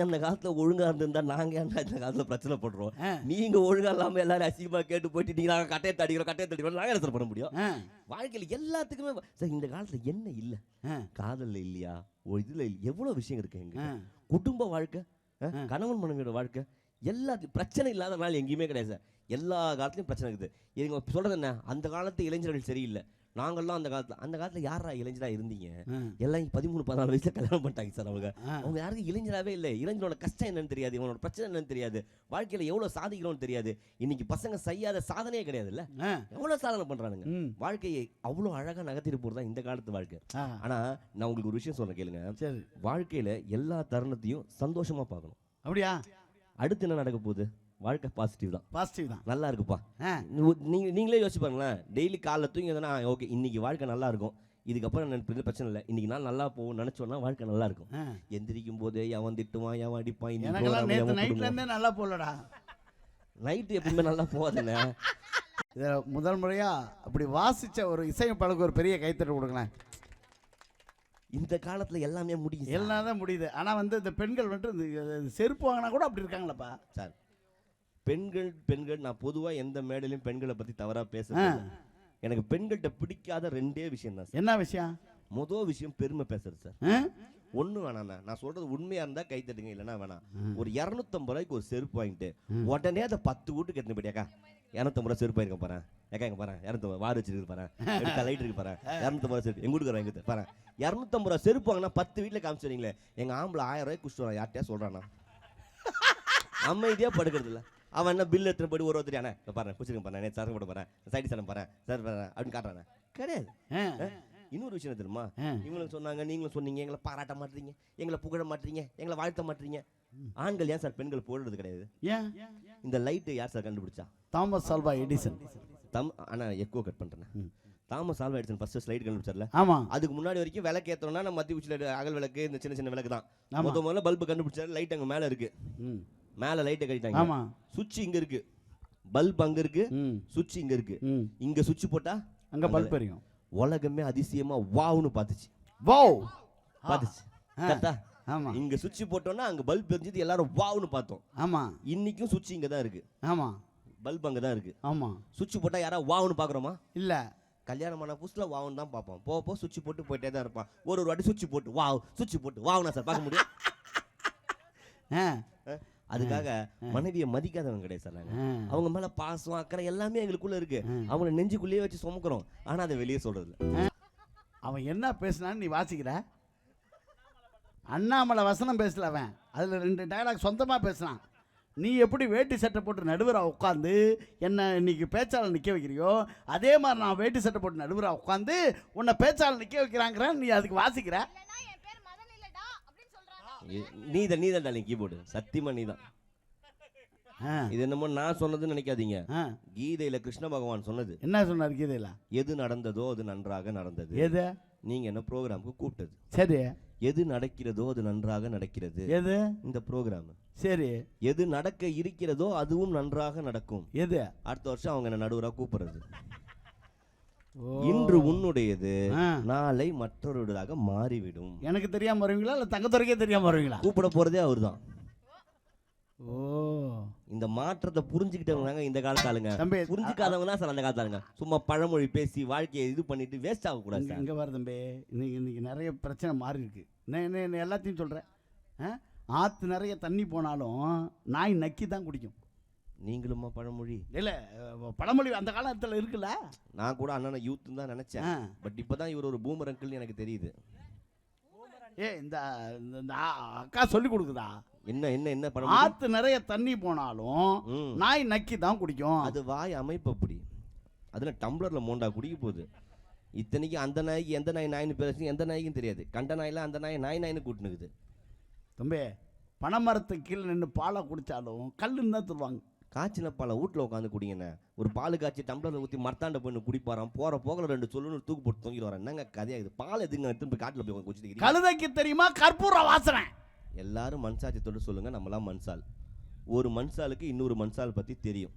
நீங்க அந்த காலத்துல ஒழுங்கா இருந்திருந்தா நாங்க ஏன்டா இந்த காலத்துல பிரச்சனை பண்றோம் ஆ. நீங்க ஒழுங்கா இல்லாம எல்லாரும் அசிங்கமா கேட்டு போயிட்டு நீங்க நாங்க கட்டையை தடிக்கிறோம் கட்டையை தடிக்கிறோம் நாங்க என்ன பண்ண முடியும்? வாழ்க்கையில எல்லாத்துக்குமே சார் இந்த காலத்துல என்ன இல்ல? காதல்ல இல்லையா? இதுல எவ்வளவு விஷயம் இருக்கு எங்க. குடும்ப வாழ்க்கை கணவன் மனைவியோட வாழ்க்கை எல்லாத்தையும் பிரச்சனை இல்லாத நாள் எங்கேயுமே கிடையாது சார். எல்லா காலத்துலயும் பிரச்சனை இருக்குது. இவங்க சொல்றது என்ன? அந்த காலத்து இளைஞர்கள் சரியில்லை. நாங்கெல்லாம் அந்த காலத்துல அந்த காலத்துல யாரா இளைஞரா இருந்தீங்க. எல்லாம் பதிமூணு பதினாலு வயசுல கல்யாணம் பண்ணிட்டாங்க சார் அவங்க. அவங்க யாருக்கும் இளைஞராகவே இல்லை. இளைஞரோட கஷ்டம் என்னன்னு தெரியாது இவனோட பிரச்சனை என்னன்னு தெரியாது. வாழ்க்கையில எவ்வளவு சாதிக்கிறோம்னு தெரியாது. இன்னைக்கு பசங்க செய்யாத சாதனையே கிடையாதுல்ல? ஆ, எவ்வளவு சாதனை பண்றானுங்க? ம், வாழ்க்கையை அவ்வளவு அழகா நகர்த்திட்டு போறது தான் இந்த காலத்து வாழ்க்கை. ஆ, ஆனா நான் உங்களுக்கு ஒரு விஷயம் சொல்றேன் கேளுங்க. சரி. வாழ்க்கையில எல்லா தருணத்தையும் சந்தோஷமா பார்க்கணும். அப்படியா? அடுத்து என்ன நடக்க போகுது? வாழ்க்கை பாசிட்டிவ் தான். பாசிட்டிவ் தான். நல்லா இருக்குப்பா. ஆ, நீ- நீங்க நீங்களே யோசிச்சு பாருங்களேன். டெய்லி காலைல தூங்கி எதனா ஓகே இன்னைக்கு வாழ்க்கை நல்லா இருக்கும். இதுக்கப்புறம் எனக்கு பிரச்சனை இல்லை. இன்னைக்கு நாள் நல்லா போகும் நினைச்சோன்னா வாழ்க்கை நல்லா இருக்கும். எந்திரிக்கும் போது எவன் திட்டுவான் எவன் அடிப்பான் இன்னைக்கு நல்லா போலடா நைட்டு எப்பவுமே நல்லா போகாதுண்ணே. இதை முதல் முறையா அப்படி வாசிச்ச ஒரு இசையமைப்பாளருக்கு ஒரு பெரிய கைத்தட்டு கொடுங்களேன். இந்த காலத்துல எல்லாமே முடியும். எல்லாம் தான் முடியுது. ஆனா வந்து இந்த பெண்கள் வந்துட்டு செருப்பு வாங்கினா கூட அப்படி இருக்காங்களப்பா. சார் பெண்கள் பெண்கள் நான் பொதுவா எந்த மேடையிலும் பெண்களை பத்தி தவறா. பேசுறேன் எனக்கு பெண்கள்கிட்ட பிடிக்காத ரெண்டே விஷயம் தான் என்ன விஷயம்? மொதல் விஷயம் பெருமை பேசுறது சார்? ஒண்ணு வேணாண்ணா நான் சொல்றது உண்மையா இருந்தா கை தட்டுங்க இல்லைன்னா வேணாம். ஒரு இரநூத்தம்பது ரூபாய்க்கு ஒரு செருப்பு வாங்கிட்டு உடனே அதை பத்து வீட்டுக்கு எடுத்து போயிட்டியாக்கா இரநூத்தம்பது ரூபா செருப்பு வாங்கிக்க போறேன் ஏக்கா இங்க பாரு. இரநூத்தம்பது வார் வச்சிருக்கு பாரு. எடுத்தா லைட் இருக்கு பாரு. இரநூத்தம்பது ரூபா செருப்பு. எங்க வீட்டுக்கு வாங்கி பாரு. இரநூத்தம்பது ரூபா செருப்பு வாங்கினா பத்து வீட்டுல காமிச்சிடுறீங்களே எங்க ஆம்பளை ஆயிரம் ரூபாய்க்கு வரான். யார்கிட்டயா சொல்றானா அமைதியா படுக்கிறது இல்ல அவன் என்ன பில் எடுத்துட்டு போய் ஒரு ஒருத்தரியானே பாரு குச்சிருங்க பாரு நேற்று சரக்கு போட போறேன் சைடு சனம் பாரு சார் பாரு அப்படின்னு காட்டுறானே. கிடையாது. இன்னொரு விஷயம் தெரியுமா. இவங்களும் சொன்னாங்க நீங்களும் சொன்னீங்க எங்களை பாராட்ட மாட்டீங்க எங்களை புகழ மாட்டீங்க எங்களை வாழ்த்த மாட்டீங்க ஆண்கள் ஏன் சார் பெண்கள் புகழ்றது கிடையாது? ஏன்? இந்த லைட்டு யார் சார் கண்டுபிடிச்சா? Thomas Alva Edison. தம் ஆனா எக்கோ கட் பண்றேன் Thomas Alva Edison first slide கண்டுபிடிச்சார்ல? ஆமா. அதுக்கு முன்னாடி வரைக்கும் விளக்கு ஏத்தோம்னா நம்ம மத்திய உச்சில அகல் விளக்கு இந்த சின்ன சின்ன விளக்கு தான் முதல்ல பல்பு கண்டுபிடிச்சாரு லைட் அங்க மேல இருக்கு. ம், மேல லைட்டை கட்டிட்டாங்க ஆமா. சுவிட்ச் இங்க இருக்கு. பல்ப் அங்க இருக்கு. சுவிட்ச் இங்க இருக்கு. இங்க சுவிட்ச் போட்டா அங்க பல்ப் எரியும். உலகமே அதிசயமா வாவ்னு பாத்துச்சு வாவ். பாத்துச்சு ஆ. கரெக்டா? ஆமா. இங்க சுவிட்ச் போட்டோம்னா அங்க பல்ப் எரிஞ்சது எல்லாரும் வாவ்னு பார்த்தோம். ஆமா. இன்னைக்கும் சுவிட்ச் இங்க தான் இருக்கு. ஆமா. பல்ப் அங்க தான் இருக்கு. ஆமா. சுவிட்ச் போட்டா யாரா வாவ்னு பாக்குறோமா இல்ல. கல்யாணம் ஆன புதுசுல வாவ்னு தான் பார்ப்போம். போக போக சுவிட்ச் போட்டு போயிட்டே தான் இருப்பான். ஒரு ஒரு வாட்டி சுவிட்ச் போட்டு வாவ் சுவிட்ச் போட்டு வாவ்னா சார் பார்க்க முடியும்? அதுக்காக மனைவியை மதிக்காதவங்க கிடையாது சார். அவங்க மேல பாசம் அக்கறை எல்லாமே எங்களுக்குள்ள இருக்கு. அவங்கள நெஞ்சுக்குள்ளேயே வச்சு சுமக்கிறோம். ஆனா அதை வெளியே சொல்றது அவன் என்ன பேசுனான்னு நீ வாசிக்கிற? அண்ணாமலை வசனம் பேசல அவன். அதில் ரெண்டு டயலாக் சொந்தமாக பேசுனான். நீ எப்படி வேட்டி சட்டை போட்டு நடுவராக உட்காந்து என்ன இன்னைக்கு பேச்சாளர் நிற்க வைக்கிறியோ அதே மாதிரி நான் வேட்டி சட்டை போட்டு நடுவராக உட்காந்து உன்னை பேச்சாளர் நிற்க வைக்கிறாங்கிறேன் நீ அதுக்கு வாசிக்கிற? சொல்றாங்க இ- நீதான் நீதான் டாலிங் கீபோர்டு சத்தியமா ஆ. இது என்னமோ நான் சொன்னதுன்னு நினைக்காதீங்க. கீதையில கிருஷ்ண பகவான் சொன்னது. என்ன சொன்னார் கீதையில்? எது நடந்ததோ அது நன்றாக நடந்தது. எது? நீங்க என்ன ப்ரோக்ராமுக்கு கூப்பிட்டது. சரி. எது நடக்கிறதோ அது நன்றாக நடக்கிறது. எது? இந்த ப்ரோக்ராம். சரி. எது நடக்க இருக்கிறதோ அதுவும் நன்றாக நடக்கும். எது? அடுத்த வருஷம் அவங்க என்ன நடுவரா கூப்பிடுறது. இன்று உன்னுடையது. நாளை மற்றொருடையதாக மாறிவிடும். எனக்கு தெரியாமல் வருவீங்களா? இல்லை தங்கத்துறைக்கே தெரியாமல் வருவீங்களா? கூப்பிட போறதே அவர்தான். ஓ. இந்த மாற்றத்தை புரிஞ்சுக்கிட்டவங்க இந்த காலத்து ஆளுங்க தம்பி புரிஞ்சுக்காதவங்க தான் சார் அந்த காலத்து ஆளுங்க சும்மா பழமொழி பேசி வாழ்க்கையை இது பண்ணிட்டு வேஸ்ட் ஆக கூடாது இங்க சார். இங்கே வர தம்பி இன்னைக்கு இன்னைக்கு நிறைய பிரச்சனை மாறி இருக்கு என்ன எல்லாத்தையும் சொல்கிறேன் ஆற்று நிறைய தண்ணி போனாலும் நாய் நக்கி தான் குடிக்கும். நீங்களுமா பழமொழி? இல்லை பழமொழி அந்த காலத்தில் இருக்குல்ல? நான் கூட அண்ணனை யூத் தான் நினைச்சேன். பட் இப்பதான் இவர் ஒரு பூமர் அங்கிள்னு எனக்கு தெரியுது. ஏ இந்த அக்கா சொல்லி கொடுக்குதா? என்ன என்ன என்ன பழமொழி? ஆற்று நிறைய தண்ணி போனாலும். நாய் நக்கி தான் குடிக்கும். அது வாய் அமைப்பு அப்படி. அதுல டம்ளர்ல மோண்டா குடிக்க போகுது. இத்தனைக்கு அந்த நாய்க்கு எந்த நாய் நாய்னு பேசுங்க எந்த நாய்க்கும் தெரியாது. கண்ட நாயில அந்த நாய் நாய் நாய்னு கூட்டுனுக்குது. தம்பி பனைமரத்துக்கு கீழே நின்று பாலை குடித்தாலும் கல்லுன்னு தான் சொல்லுவாங்க காய்ச்சின பாலை வீட்டில் உட்காந்து குடிங்கண்ணே. ஒரு பால் காய்ச்சி டம்ளர்ல ஊற்றி மரத்தாண்ட போய் குடிப்பாராம். போற போகல ரெண்டு சொல்லுன்னு தூக்கு போட்டு தூங்கிட்டு வரேன் என்னங்க கதையா இது? பால் எதுங்க எடுத்துன்னு போய் காட்டில் போய் குடிச்சிருக்கீங்க கழுதைக்கு தெரியுமா? கற்பூர வாசனை. எல்லாரும் மண்சாட்சியத்தோடு சொல்லுங்க நம்மளாம் மண்சால். ஒரு மண்சாலுக்கு இன்னொரு மண்சால் பத்தி தெரியும்.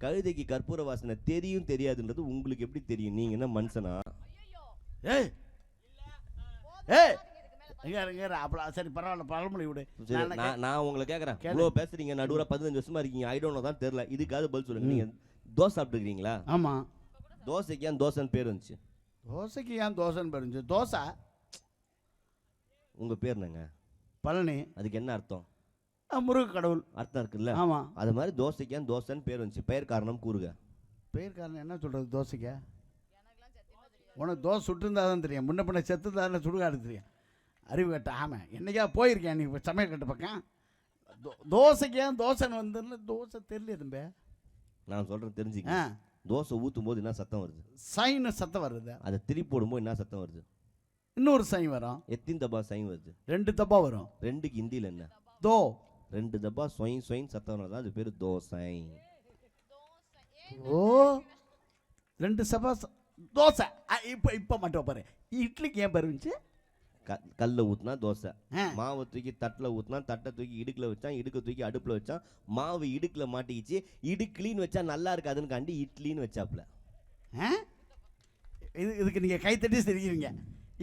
கழுதைக்கு கற்பூர வாசனை தெரியும் தெரியாதுன்றது உங்களுக்கு எப்படி தெரியும்? நீங்க என்ன மனுஷனா? ஐயோ ஏய்! அப்பலாம் சரி பரவாயில்ல பழமொழி விடு. நான் உங்களை கேட்குறேன். இவ்வளோ பேசுறீங்க நடுவில் பதினஞ்சு வருஷமா இருக்கீங்க. ஐ டோன்ட் தான் தெரியல. இதுக்காவது பதில் சொல்லுங்க. நீங்க தோசை சாப்பிட்டுருக்கீங்களா? கே- ஆமா. தோசைக்கு ஏன் தோசைன்னு பேர் வந்துச்சு? தோசைக்கு ஏன் தோசைன்னு பெருஞ்சு தோசை. உங்க பேர் என்னங்க? பழனி. அதுக்கு என்ன அர்த்தம்? முருக கடவுள். அர்த்தம் இருக்குல்ல? ஆமா. அது மாதிரி தோசைக்கு ஏன் தோசைன்னு பேர் வந்துச்சு? பெயர் காரணம் கூறுக. பேர் காரணம் என்ன சொல்றது தோசைக்கு? உனக்கு தோசை சுட்டுருந்தா தான் தெரியும். முன்ன பின்ன செத்து தானே சுடுகாடு தெரியும்? அறிவு கட்ட ஆமாம் என்னைக்கா போயிருக்கேன் நீ சமையல் கட்டு பக்கம்? தோ- தோசைக்கு ஏன் தோசைன்னு வந்து தோசை தெரியல தம்பி. நான் சொல்றேன் தெரிஞ்சுக்க தோசை ஊற்றும் போது என்ன சத்தம் வருது? சைன்னு சத்தம் வருது? அதை திருப்பி போடும்போது என்ன சத்தம் வருது? இன்னொரு சை வரும். எத்தின் தப்பா சைன் வருது? ரெண்டு தப்பா வரும். ரெண்டுக்கு ஹிந்தியில் என்ன? தோ. ரெண்டு தப்பா சொயின் சொயின் சத்தம் வரதான் அது பேர் தோசை. ஓ ரெண்டு சப்பா ச- தோசை. இப்போ இப்போ மட்டும் பாரு. இட்லிக்கு ஏன் பேர் இருந்துச்சு க கல்ல ஊற்றினா தோசை. மாவை தூக்கி தட்டில் ஊற்றினா தட்டை தூக்கி இடுக்கில் வச்சான் இடுக்க தூக்கி அடுப்பில் வச்சான். மாவு இடுக்கில் மாட்டிக்கிச்சு. இடுக்குலின்னு வச்சா நல்லா இருக்காதுன்னு காண்டி இட்லின்னு வச்சாப்புல? இது இதுக்கு நீங்கள் கைத்தட்டி சிரிக்கிறீங்க.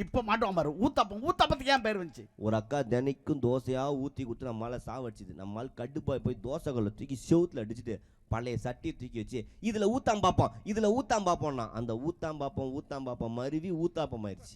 இப்போ மாட்டுவான் பாரு. ஊத்தாப்பம் ஊத்தாப்பத்துக்கு ஏன் பேர் வந்துச்சு? ஒரு அக்கா தினைக்கும் தோசையாக ஊற்றி கொடுத்து நம்மளால சாவடிச்சுது. நம்மால் கடுப்பாய் போய் தோசை கல்லை தூக்கி செவுத்துல அடிச்சுட்டு பழைய சட்டியை தூக்கி வச்சு இதில் ஊத்தாம் பார்ப்போம் இதில் ஊத்தாம் பார்ப்போம்னா அந்த ஊத்தாம் பார்ப்போம் ஊத்தாம் பார்ப்போம் மருவி ஊத்தாப்பம் ஆயிடுச்சு